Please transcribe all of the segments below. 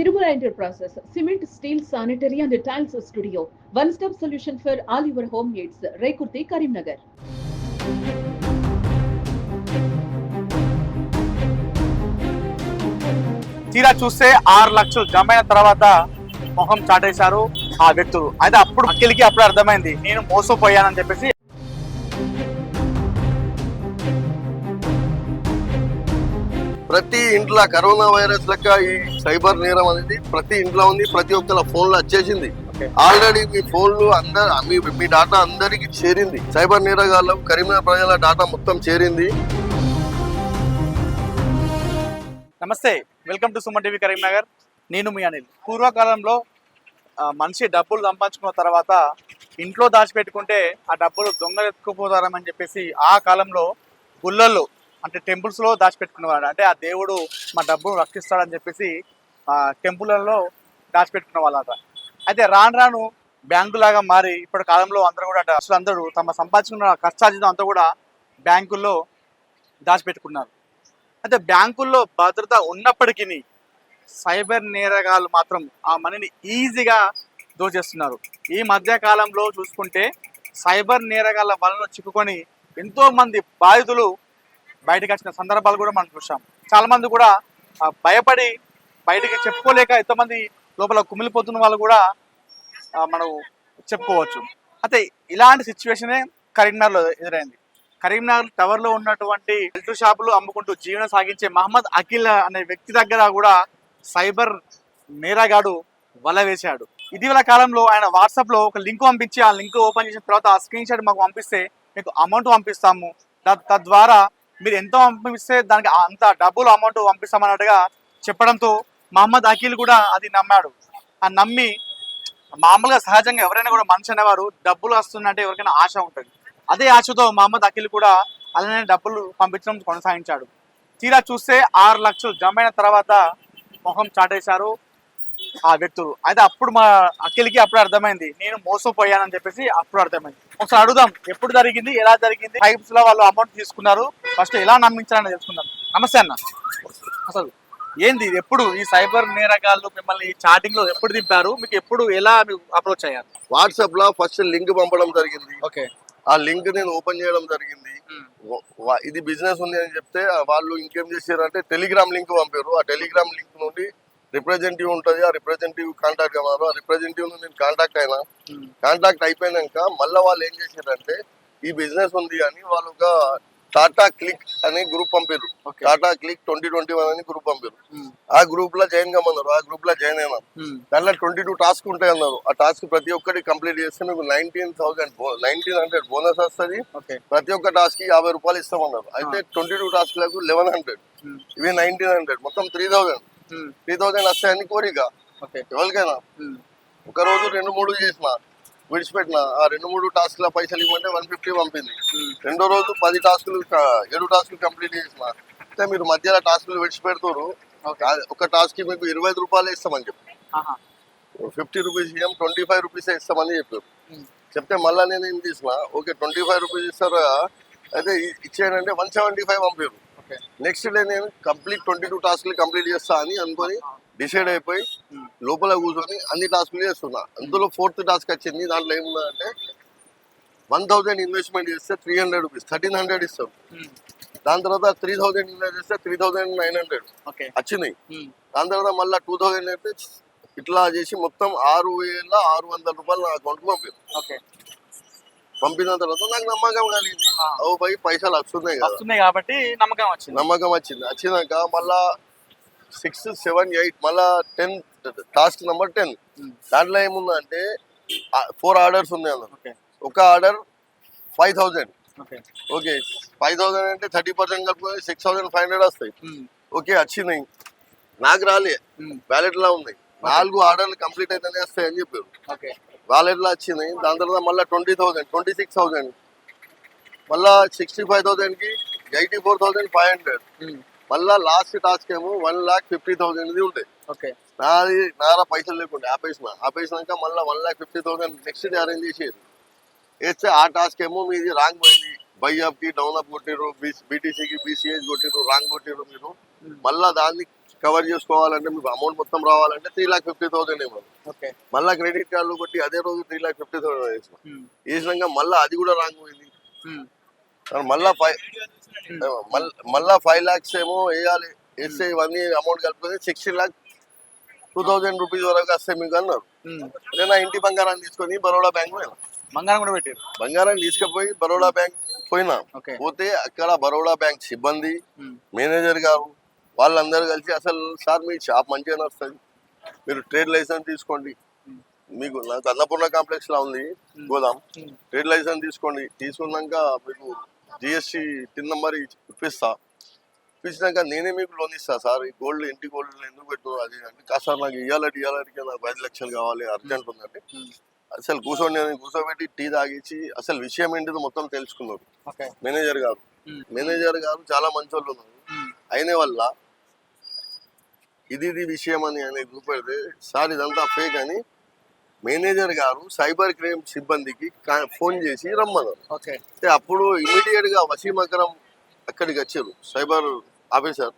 Tirumala Enterprises, cement, steel, sanitary and tiles studio. One-stop solution for all your home needs. Rekurti Karimnagar. తీరా చూస్తే ఆరు లక్షలు జమైన తర్వాత మొహం చాటేశారు ఆ వ్యక్తులు అయితే అప్పుడు అఖిల్కి అప్పుడు అర్థమైంది నేను మోసపోయానని చెప్పేసి ప్రతి ఇంట్లో కరోనా వైరస్ లెక్క ఈ సైబర్ నేరం అనేది ప్రతి ఇంట్లో ఉంది ప్రతి ఒక్కళ్ళ ఫోన్లో వచ్చేసింది ఆల్రెడీ మీ ఫోన్లు అందరు మీ మీ డాటా అందరికి చేరింది. సైబర్ నేరగాళ్ళు కరీంనగర్ ప్రజల డాటా మొత్తం చేరింది. నమస్తే welcome to Suman TV Karimnagar. నేను మీ అనిల్. పూర్వకాలంలో మనిషి డబ్బులు సంపాదించుకున్న తర్వాత ఇంట్లో దాచిపెట్టుకుంటే ఆ డబ్బులు దొంగలు ఎత్తుకుపోతారని చెప్పేసి ఆ కాలంలో గుళ్ళల్లో అంటే టెంపుల్స్లో దాచిపెట్టుకునేవాడు. అంటే ఆ దేవుడు మా డబ్బును రక్షిస్తాడని చెప్పేసి ఆ టెంపుల్లలో దాచిపెట్టుకునే వాళ్ళట అయితే రాను రాను బ్యాంకు లాగా మారి ఇప్పటి కాలంలో అందరూ కూడా అసలు అందరూ తమ సంపాదించుకున్న కష్టార్జితం అంతా కూడా బ్యాంకుల్లో దాచిపెట్టుకున్నారు. అయితే బ్యాంకుల్లో భద్రత ఉన్నప్పటికీ సైబర్ నేరగాళ్ళు మాత్రం ఆ మనీని ఈజీగా దోచేస్తున్నారు. ఈ మధ్య కాలంలో చూసుకుంటే సైబర్ నేరగాళ్ళ వలన చిక్కుకొని ఎంతో మంది బాధితులు బయటకు వచ్చిన సందర్భాలు కూడా మనం చూసాం చాలా మంది కూడా భయపడి బయటికి చెప్పుకోలేక ఎంతోమంది లోపల కుమిలిపోతున్న వాళ్ళు కూడా మనం చెప్పుకోవచ్చు. అయితే ఇలాంటి సిచ్యువేషనే కరీంనగర్లో ఎదురైంది. కరీంనగర్ టవర్లో ఉన్నటువంటి హెల్త్ షాపులు అమ్ముకుంటూ జీవనం సాగించే మహమ్మద్ అఖిల్ అనే వ్యక్తి దగ్గర కూడా సైబర్ నేరగాడు వల వేశాడు. ఇటీవల కాలంలో ఆయన వాట్సాప్లో ఒక లింక్ పంపించి ఆ లింక్ ఓపెన్ చేసిన తర్వాత ఆ స్క్రీన్ షాట్ మాకు పంపిస్తే మీకు అమౌంట్ పంపిస్తాము. తద్వారా మీరు ఎంతో పంపిస్తే దానికి అంత డబ్బులు అమౌంట్ పంపిస్తామన్నట్టుగా చెప్పడంతో మహమ్మద్ అఖిల్ కూడా అది నమ్మాడు. ఆ నమ్మి మామూలుగా సహజంగా ఎవరైనా కూడా మనిషి అనేవారు డబ్బులు వస్తుందంటే ఎవరికైనా ఆశ ఉంటుంది. అదే ఆశతో మహమ్మద్ అఖిల్ కూడా అలానే డబ్బులు పంపించడం కొనసాగించాడు. తీరా చూస్తే ఆరు లక్షలు జమైన తర్వాత మొహం చాటేశారు. ఆ వ్యక్తులు. అయితే అప్పుడు మా అఖిల్కి అప్పుడు అర్థమైంది. నేను మోసపోయానని చెప్పేసి అప్పుడు అర్థమైంది. ఒకసారి అడుగుదాం ఎప్పుడు జరిగింది ఎలా జరిగింది టైప్స్లో వాళ్ళు అమౌంట్ తీసుకున్నారు ఫస్ట్ ఎలా నమ్మించారని తెలుసుకుందాం. నమస్తే అన్న. అసలు ఏంది ఎప్పుడు ఈ సైబర్ నేరగాళ్ళు మిమ్మల్ని చాటింగ్లో ఎప్పుడు దింపారు? మీకు ఎప్పుడు ఎలా మీకు అప్రోచ్ అయ్యారు? వాట్సాప్లో ఫస్ట్ లింక్ పంపడం జరిగింది. ఓకే. ఆ లింక్ నేను ఓపెన్ చేయడం జరిగింది. ఇది బిజినెస్ ఉంది అని చెప్తే వాళ్ళు ఇంకేం చేశారంటే టెలిగ్రామ్ లింక్ పంపారు. ఆ టెలిగ్రామ్ లింక్ నుండి రిప్రజెంటేటివ్ ఉంటుంది ఆ రిప్రజెంటేటివ్ కాంటాక్ట్ అవ్వరు ఆ రిప్రజెంటేటివ్ నేను కాంటాక్ట్ అయినా కాంటాక్ట్ అయిపోయినాక మళ్ళీ వాళ్ళు ఏం చేశారంటే ఈ బిజినెస్ ఉంది అని వాళ్ళు ఒక టాటా క్లిక్ అనే గ్రూప్ పంపారు Tata click twenty twenty one అని గ్రూప్ పంపారు ఆ గ్రూప్లో జాయిన్ కమ్మన్నారు ఆ గ్రూప్లో జాయిన్ అయినా దాంట్లో ట్వంటీ టూ టాస్క్ ఉంటాయి అన్నారు. ఆ టాస్క్ ప్రతి ఒక్కటి కంప్లీట్ చేస్తే మీకు nineteen thousand nineteen hundred bonus వస్తుంది. ప్రతి ఒక్క టాస్క్కి యాభై రూపాయలు ఇస్తామన్నారు. అయితే ట్వంటీ టూ టాస్క్లకు లెవెన్ హండ్రెడ్ ఇవి నైన్టీన్ హండ్రెడ్ మొత్తం త్రీ థౌసండ్ త్రీ థౌసండ్ వస్తాయని కోరిక. ఎవరికైనా. ఒక రోజు రెండు మూడు చేసిన విడిచిపెట్టిన ఆ రెండు మూడు టాస్క్ల పైసలు ఇవ్వమంటే వన్ ఫిఫ్టీ పంపింది. రెండో రోజు పది టాస్కులు ఏడు టాస్కులు కంప్లీట్ చేసిన. అయితే మీరు మధ్యలో టాస్కులు విడిచిపెడుతున్నారు ఆ- ఒక టాస్క్కి మీకు ఇరవై ఐదు రూపాయలు ఇస్తామని చెప్పి. ఫిఫ్టీ రూపీస్ ఇవ్వం ట్వంటీ ఫైవ్ రూపీస్ ఇస్తామని చెప్పారు. Hmm. చెప్తే మళ్ళీ నేను ఏం తీసుకున్నా ఓకే ట్వంటీ ఫైవ్ రూపీస్ ఇస్తారు? అయితే ఇచ్చేయండి వన్ సెవెంటీ ఫైవ్ పంపారు నెక్స్ట్ డే నేను కంప్లీట్ ట్వంటీ టూ టాస్క్లు కంప్లీట్ చేస్తా అని అనుకొని డిసైడ్ అయిపోయి. లోపల కూర్చొని అన్ని టాస్క్లు చేస్తున్నా. అందులో ఫోర్త్ టాస్క్ వచ్చింది. దాంట్లో ఏముందంటే వన్ థౌసండ్ ఇన్వెస్ట్మెంట్ చేస్తే three hundred rupees thirteen hundred ఇస్తారు దాని తర్వాత త్రీ థౌసండ్ ఇన్వెస్ట్ చేస్తే త్రీ థౌసండ్ నైన్ హండ్రెడ్ వచ్చినాయి. దాని తర్వాత మళ్ళీ టూ థౌసండ్ అయితే ఇట్లా చేసి మొత్తం ఆరు వేల ఆరు వందల రూపాయలు నా అకౌంట్కి పంపారు పంపిన తర్వాత నాకు నమ్మకం కలిగింది. ఓ పై పైసలు వస్తున్నాయి కదా. వస్తున్నాయి కాబట్టి నమ్మకం వచ్చింది. నమ్మకం వచ్చింది. వచ్చినాక మళ్ళా సిక్స్ సెవెన్ ఎయిట్ మళ్ళా టెన్ టాస్క్ నెంబర్ టెన్. దాంట్లో ఏముందంటే ఫోర్ ఆర్డర్స్ ఉన్నాయి ఓకే. ఒక order five thousand okay. Okay. Five thousand అంటే థర్టీ పర్సెంట్ కలుపుకొని సిక్స్ థౌసండ్ ఫైవ్ హండ్రెడ్ వస్తాయి. ఓకే వచ్చినాయి. నాకు రాలే. లో ఉంది నాలుగు ఆర్డర్లు కంప్లీట్ అయితేనే వస్తాయి అని చెప్పారు ఓకే వ్యాలెట్లో వచ్చినాయి దాని తర్వాత మళ్ళీ twenty thousand twenty six thousand మళ్ళా sixty five థౌసండ్కి eighty four thousand five hundred మళ్ళా లాస్ట్ టాస్క్ ఏమో వన్ లాక్ ఫిఫ్టీ థౌసండ్ ఇది ఉంటాయి ఓకే. నాది నారా పైసలు లేకుండా ఆపేసిన. ఆపేసినాక మళ్ళీ one lakh fifty thousand next day arrange చేసేది వేస్తే ఆ టాస్క్ ఏమో మీది రాంగ్ పోయింది. బై అప్కి డౌన్ అప్ కొట్టిరు బీటీసీకి బీసీఎస్ కొట్టిరు రాంగ్ కొట్టిరు మీరు మళ్ళా దాన్ని కవర్ చేసుకోవాలంటే మీకు అమౌంట్ మొత్తం రావాలంటే త్రీ లాక్ ఫిఫ్టీ థౌసండ్ ఏమో. మళ్ళీ క్రెడిట్ కార్డులు కొట్టి అదే రోజు త్రీ లాక్ ఫిఫ్టీ థౌసండ్ వేసిన. ఉమ్, వేసినాక మళ్ళీ అది కూడా రాంగ్ పోయింది. మరి మళ్ళా ఫైవ్ మళ్ళా ఫైవ్ లాక్స్ ఏమో వేయాలి. వేస్తే ఇవన్నీ అమౌంట్ కలుపుకొని sixteen lakh two thousand rupees వరకు వస్తాయి మీకు అన్నారు. ఉమ్. అదే నా ఇంటి బంగారాన్ని తీసుకొని బరోడా బ్యాంక్ పోయినా. బంగారం కూడా పెట్టారు. బంగారాన్ని తీసుకుపోయి బరోడా బ్యాంక్ పోయినా. ఓకే. పోతే అక్కడ బరోడా బ్యాంక్ సిబ్బంది మేనేజర్ గారు వాళ్ళందరూ కలిసి అసలు సార్ మీ షాప్ మంచిగా నడుస్తుంది. మీరు ట్రేడ్ లైసెన్స్ తీసుకోండి. మీకు నాకు అన్నపూర్ణ కాంప్లెక్స్ లా ఉంది గోదాం. ట్రేడ్ లైసెన్స్ తీసుకోండి. తీసుకున్నాక మీకు జిఎస్టీ టిన్ నెంబర్ ఇప్పిస్తా. ఇప్పించినాక నేనే మీకు లోన్ ఇస్తా సార్. ఈ గోల్డ్ ఇంటి గోల్డ్ ఎందుకు పెట్టు అది అంటే కాదు సార్ నాకు ఇవ్వాలంటే ఇవ్వాలంటే నాకు ఐదు లక్షలు కావాలి అర్జెంట్ ఉందంటే అసలు కూర్చోండి అని కూర్చోబెట్టి టీ తాగించి అసలు విషయం ఏంటిదో మొత్తం తెలుసుకున్నారు. మేనేజర్ గారు. మేనేజర్ గారు చాలా మంచి వాళ్ళు ఉన్నారు అయిన వల్ల ఇది ఇది విషయం అని అనేది చూపెడితే సార్ ఇదంతా ఫేక్ అని మేనేజర్ గారు సైబర్ క్రైమ్ సిబ్బందికి ఫోన్ చేసి రమ్మన్నారు. అప్పుడు ఇమీడియట్గా వసీం అక్రమ్ అక్కడికి వచ్చారు సైబర్ ఆఫీసర్.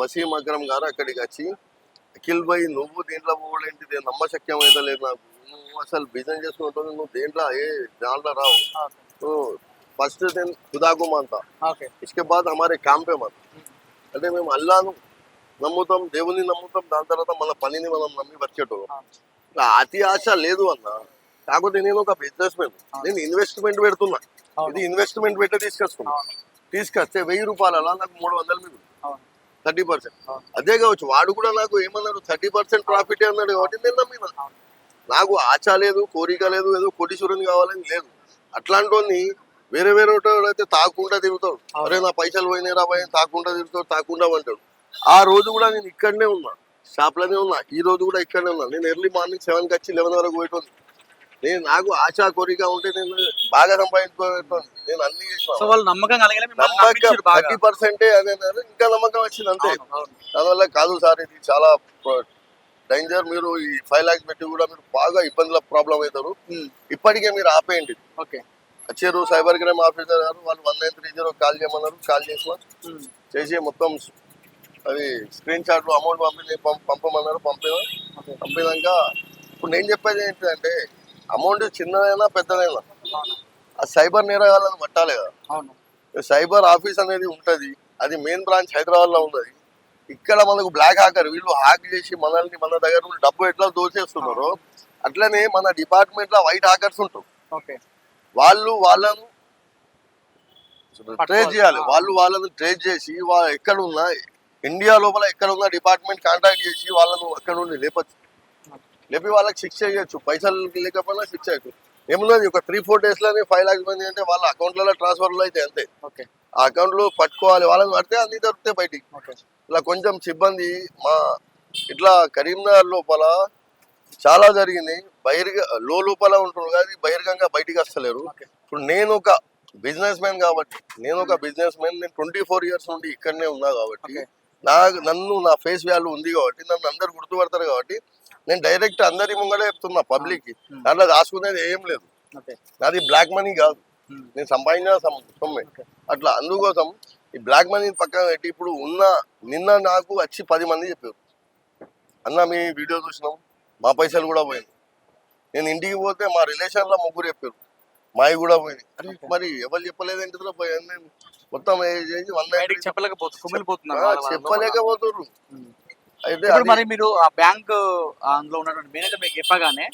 వసీం అక్రమ్ గారు అక్కడికి వచ్చి అఖిల్ భాయ్ నువ్వు దీంట్లో పోవడేంటిది నమ్మశక్యం అయితే లేదు నాకు. నువ్వు అసలు బిజినెస్ చేసుకుంటుంది నువ్వు దీంట్లో ఏ దాంట్లో రావు. ఫస్ట్ నేను ఖుదాకు అంతా ఇసుకే బాద్ హమారే కాంపే మాత్రం అంటే మేము అల్లాను. నమ్ముతాం దేవుని నమ్ముతాం దాని తర్వాత మన పనిని మనం నమ్మి వచ్చేటోళ్ళం ఇలా అతి ఆశ లేదు అన్న. కాకపోతే నేను ఒక బిజినెస్ మ్యాన్ నేను ఇన్వెస్ట్మెంట్ పెడుతున్నా. ఇది ఇన్వెస్ట్మెంట్ పెట్టి తీసుకొస్తున్నా. తీసుకొస్తే వెయ్యి రూపాయల నాకు మూడు వందలు మీకు థర్టీ పర్సెంట్. అదే కావచ్చు వాడు కూడా నాకు ఏమన్నాడు థర్టీ పర్సెంట్ ప్రాఫిట్ అన్నాడు కాబట్టి నేను నమ్మిన. నాకు ఆశ లేదు కోరిక లేదు ఏదో కోటీశ్వరుని కావాలని లేదు. అట్లాంటి వేరే వేరే అయితే తాకుండా తిరుగుతాడు. అరే నా పైసలు పోయినాయి రా పోయి తాకుండా తిరుగుతాడు తాకుండా అంటాడు. ఆ రోజు కూడా నేను ఇక్కడనే ఉన్నా. షాప్లోనే ఉన్నా. ఈ రోజు కూడా ఇక్కడనే ఉన్నా. నేను ఎర్లీ మార్నింగ్ సెవెన్కి వచ్చి లెవెన్ వరకు పోయేటోని నేను నాకు ఆశ కోరిక ఉంటే నేను బాగా సంపాదించుకోవాలి నేను అన్ని నమ్మకం థర్టీ పర్సెంటే అదే ఇంకా నమ్మకం వచ్చింది అంతే. దానివల్ల కాదు సార్ ఇది చాలా డేంజర్ మీరు ఈ ఫైవ్ లాక్స్ పెట్టి కూడా మీరు బాగా ఇబ్బందుల ప్రాబ్లం అవుతారు. ఇప్పటికే మీరు ఆపేయండి. ఓకే. వచ్చారు సైబర్ క్రైమ్ ఆఫీసర్ గారు వాళ్ళు one nine three zero call చేయమన్నారు. కాల్ చేసిన చేసి మొత్తం అవి స్క్రీన్ షాట్లు అమౌంట్ పంపి పంప- పంపమన్నారు పంపిన ఓకే. పంపినాక ఇప్పుడు నేను చెప్పేది ఏంటంటే అమౌంట్ చిన్నదైనా పెద్దదైనా ఆ సైబర్ నేరగాళ్ళని పట్టాలి కదా. సైబర్ ఆఫీస్ అనేది ఉంటది. అది మెయిన్ బ్రాంచ్ హైదరాబాద్లో ఉన్నది ఇక్కడ మనకు బ్లాక్ హ్యాకర్ వీళ్ళు హ్యాక్ చేసి మనల్ని మన దగ్గర నుండి డబ్బు ఎట్లా దోచేస్తున్నారో అట్లనే మన డిపార్ట్మెంట్లో వైట్ హ్యాకర్స్ ఉంటారు. ఓకే. వాళ్ళు వాళ్ళను ట్రేస్. చేయాలి. వాళ్ళు వాళ్ళని ట్రేస్ చేసి వాళ్ళు ఎక్కడ ఉన్నా ఇండియా లోపల ఎక్కడ ఉన్న డిపార్ట్మెంట్ కాంటాక్ట్ చేసి వాళ్ళను అక్కడ నుండి లేపచ్చు. లేపి వాళ్ళకి శిక్ష చేయొచ్చు పైసలు లేకపోయినా శిక్ష చేయొచ్చు ఏమున్నది ఒక త్రీ ఫోర్ డేస్లోనే ఫైవ్ లాక్స్ మంది అంటే వాళ్ళ అకౌంట్లలో ట్రాన్స్ఫర్లు అయితే అంతే. ఓకే. ఆ అకౌంట్లో పట్టుకోవాలి. వాళ్ళని పడితే అన్ని దొరుకుతాయి బయటికి. ఇలా కొంచెం సిబ్బంది మా ఇట్లా కరీంనగర్ లోపల చాలా జరిగింది. బహిర్గ లో లోపల ఉంటున్నారు కానీ బహిర్గంగా బయటికి వస్తలేరు. ఇప్పుడు నేను ఒక బిజినెస్ మ్యాన్ కాబట్టి నేను ఒక బిజినెస్ మ్యాన్ నేను ట్వంటీ ఫోర్ ఇయర్స్ నుండి ఇక్కడనే ఉన్నా కాబట్టి నా నన్ను నా ఫేస్ వాల్యూ ఉంది కాబట్టి నన్ను అందరు గుర్తుపడతారు కాబట్టి నేను డైరెక్ట్ అందరి ముంగడే చెప్తున్నా పబ్లిక్కి. దాంట్లో రాసుకునేది ఏం లేదు. నాది బ్లాక్ మనీ కాదు. నేను సంపాదించిన సొమ్మే. అట్లా అందుకోసం ఈ బ్లాక్ మనీ పక్కన పెట్టి ఇప్పుడు ఉన్న నిన్న నాకు వచ్చి పది మంది చెప్పారు. అన్న మీ వీడియో చూసినాం. మా పైసలు కూడా పోయింది నేను ఇంటికి పోతే మా రిలేషన్లో ముగ్గురు చెప్పారు. మావి కూడా పోయింది. మరి ఎవరు చెప్పలేదు నేను మొత్తం. చెప్పలేకపోతున్నారు. అయితే ఇప్పుడు మరి మీరు ఆ బ్యాంక్ అందులో ఉన్నటువంటి మేనేజర్ మీకు చెప్పగానే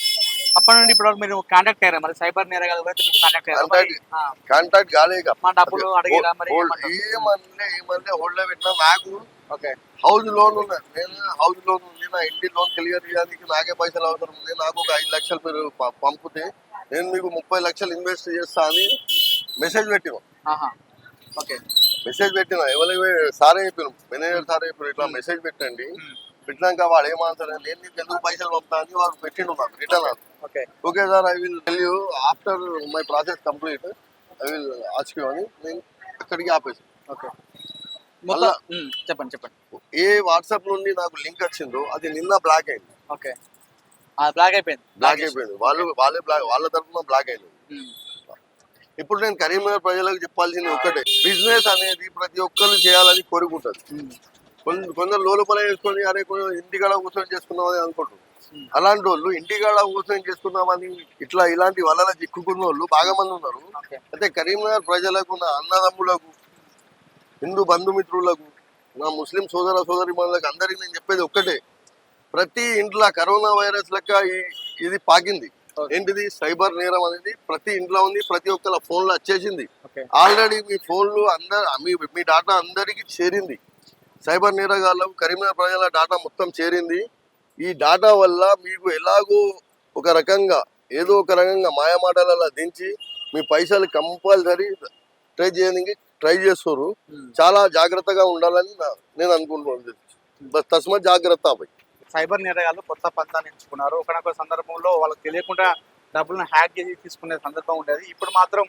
అప్పటి నుండి వరకు మీరు కాంటాక్ట్ అయ్యారా? మరి సైబర్ నేరగాలు కాంటాక్ట్ అయ్యారా? కాంటాక్ట్ కాలేక మా డబ్బులు అడిగిరా మరి? ఏమన్నా ఏమన్నా హోల్డ్ పెట్టినా నాకు ఓకే. హౌస్ లోన్ ఉన్నది నేను హౌస్ లోన్ ఉంది. నా ఇంటి లోన్ క్లియర్ చేయడానికి నాకే పైసలు అవసరం ఉంది. నాకు ఒక ఐదు లక్షలు మీరు పంపితే నేను మీకు ముప్పై లక్షలు ఇన్వెస్ట్ చేస్తా అని మెసేజ్ పెట్టిన. ఓకే. మెసేజ్ పెట్టిన. ఎవరు సారే చెప్పిన. మేనేజర్ సారే చెప్పిన. ఇట్లా మెసేజ్ పెట్టండి. పెట్టినాక వాడు ఏమంటారు నేను నీకు ఎందుకు పైసలు పంపుతా? అని వాడు పెట్టిండు నాకు return okay. Okay sir I will tell you after my process complete I will ask you అని నేను అక్కడికి ఆపేసి ఓకే. చెప్పండి చెప్పండి. ఏ వాట్సాప్ నుండి నాకు లింక్ వచ్చిందో అది నిన్న బ్లాక్ అయింది. ఓకే. బ్లాక్ అయిపోయింది. బ్లాక్ అయిపోయింది. వాళ్ళు వాళ్ళే బ్లాక్ వాళ్ళ తరఫున బ్లాక్ ఉమ్, ఇప్పుడు నేను కరీంనగర్ ప్రజలకు చెప్పాల్సింది ఒక్కటే బిజినెస్ అనేది ప్రతి ఒక్కరు చేయాలని కోరుకుంటారు. ఉమ్, కొందరు కొందరు లోపల వేసుకొని అరే కొంచెం ఇంటికాడ కూర్చొని చేసుకుందామని అనుకుంటారు. అలాంటి వాళ్ళు ఇంటికాడ కూర్చొని చేసుకుందామని ఇట్లా ఇలాంటి వలల చిక్కుకున్న వాళ్ళు బాగా మంది ఉన్నారు. అయితే కరీంనగర్ ప్రజలకు నా అన్నదమ్ములకు హిందూ బంధుమిత్రులకు నా ముస్లిం సోదర సోదరి అందరికి నేను చెప్పేది ఒక్కటే. ప్రతి ఇంట్లో కరోనా వైరస్ లెక్క ఈ- ఇది పాకింది. ఏంటిది? సైబర్ నేరం అనేది ప్రతి ఇంట్లో ఉంది ప్రతి ఒక్కళ్ళ ఫోన్లో వచ్చేసింది. ఆల్రెడీ మీ ఫోన్లు అందరు మీ మీ డాటా అందరికీ చేరింది. సైబర్ నేరగాళ్ళకు కరీంనగర్ ప్రజల డాటా మొత్తం చేరింది. ఈ డాటా వల్ల మీకు ఎలాగో ఒక రకంగా ఏదో ఒక రకంగా మాయమాటలలో దించి మీ పైసలు కంపల్సరీ ట్రై చేయడానికి ట్రై చేస్తారు చాలా జాగ్రత్తగా ఉండాలని నేను అనుకుంటున్నాను. బస్ తస్మత్ జాగ్రత్త పోయి సైబర్ నేరగాళ్ళు కొత్త పంతాన్ని ఎంచుకున్నారు. ఒకనొక సందర్భంలో వాళ్ళకి తెలియకుండా డబ్బులను హ్యాక్ చేసి తీసుకునే సందర్భం ఉండేది. ఇప్పుడు మాత్రం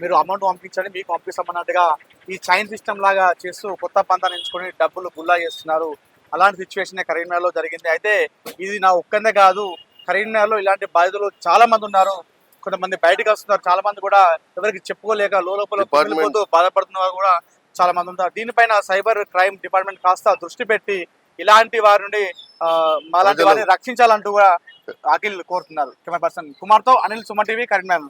మీరు అమౌంట్ పంపించండి మీకు పంపిస్తామన్నట్టుగా ఈ చైన్ సిస్టమ్ లాగా చేస్తూ కొత్త పంతాన్ని ఎంచుకొని డబ్బులు గుల్లా చేస్తున్నారు. అలాంటి సిచ్యువేషన్ కరీంనగర్లో జరిగింది. అయితే ఇది నా ఒక్కందే కాదు. కరీంనగర్లో ఇలాంటి బాధితులు చాలా మంది ఉన్నారు. కొంతమంది బయటకు వస్తున్నారు. చాలా మంది కూడా ఎవరికి చెప్పుకోలేక లోపల బాధపడుతున్న వారు కూడా చాలా మంది ఉంటారు దీనిపైన సైబర్ క్రైమ్ డిపార్ట్మెంట్ కాస్త దృష్టి పెట్టి ఇలాంటి వారి నుండి మాలాంటి వారిని రక్షించాలంటూ కూడా అఖిల్ కోరుతున్నారు. కెమెరా పర్సన్ కుమార్తో అనిల్ సుమన్ టీవీ కరీంనగర్